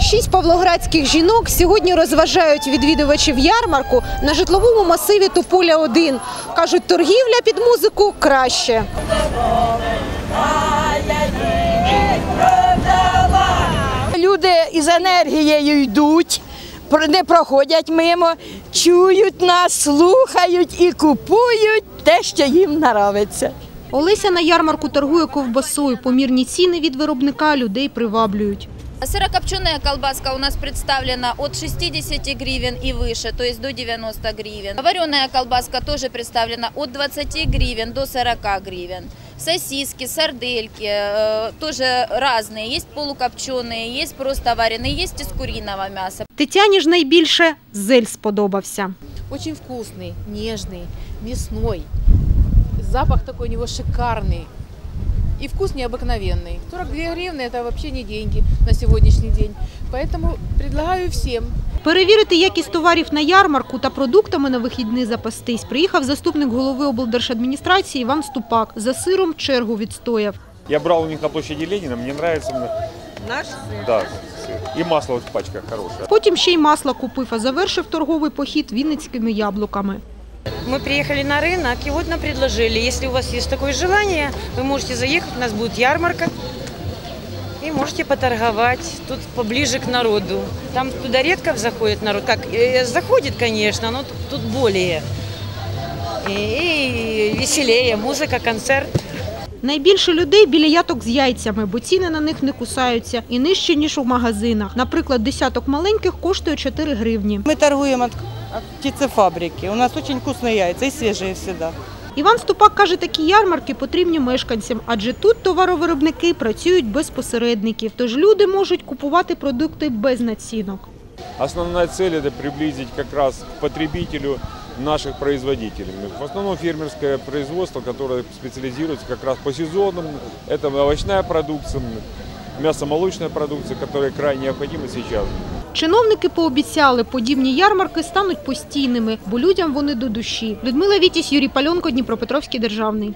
Шість павлоградських жінок сьогодні розважають відвідувачів ярмарку на житловому масиві Тополя 1. Кажуть, торгівля під музику краще. Люди із енергією йдуть, не проходять мимо, чують нас, слухають і купують те, що їм нравиться. Олеся на ярмарку торгує ковбасою. Помірні ціни від виробника людей приваблюють. Сырокопченая колбаска у нас представлена от 60 гривен и выше, то есть до 90 гривен. Вареная колбаска тоже представлена от 20 гривен до 40 гривен. Сосиски, сардельки э, тоже разные. Есть полукопченые, есть просто вареные, есть из куриного мяса. Тетяні ж найбільше зель сподобався. Очень вкусный, нежный, мясной. Запах такой у него шикарный. И вкус необыкновенный. 42 гривны это вообще не деньги на сегодняшний день. Поэтому предлагаю всем Перевірити якість товарів на ярмарку та продуктами на вихідний запастись приїхав заступник голови облдержадміністрації Іван Ступак. За сиром чергу відстояв. Я брал у них на площади Ленина, мне нравится. Наш сыр? Да, сыр. И масло вот в пачках хорошее. Потім ще й масло купив, а завершив торговий похід вінницькими яблуками. Мы приехали на рынок и вот нам предложили, если у вас есть такое желание, вы можете заехать, у нас будет ярмарка и можете поторговать тут поближе к народу. Там туда редко заходит народ, как э, заходит, конечно, но тут, тут более и, и веселее, музыка, концерт. Найбільше людей біля яток з яйцями, бо ціни на них не кусаються і нижче, ніж у магазинах. Наприклад, десяток маленьких коштує 4 гривні. Мы торгуем от, от птицефабрики. У нас очень вкусные яйца и свежие всегда. Іван Ступак каже, такі ярмарки потрібні мешканцям, адже тут товаровиробники працюють без посередників, тож люди можуть купувати продукти без націнок. Основная цель это приблизить как раз к потребителю наших производителей. В основном фермерское производство, которое специализируется как раз по сезонам. Это овощная продукция, мясомолочная продукция, которая крайне необходима сейчас. Чиновники пообіцяли, подібні ярмарки стануть постійними, бо людям вони до душі. Людмила Вітіс, Юрій Пальонко, Дніпропетровський державний.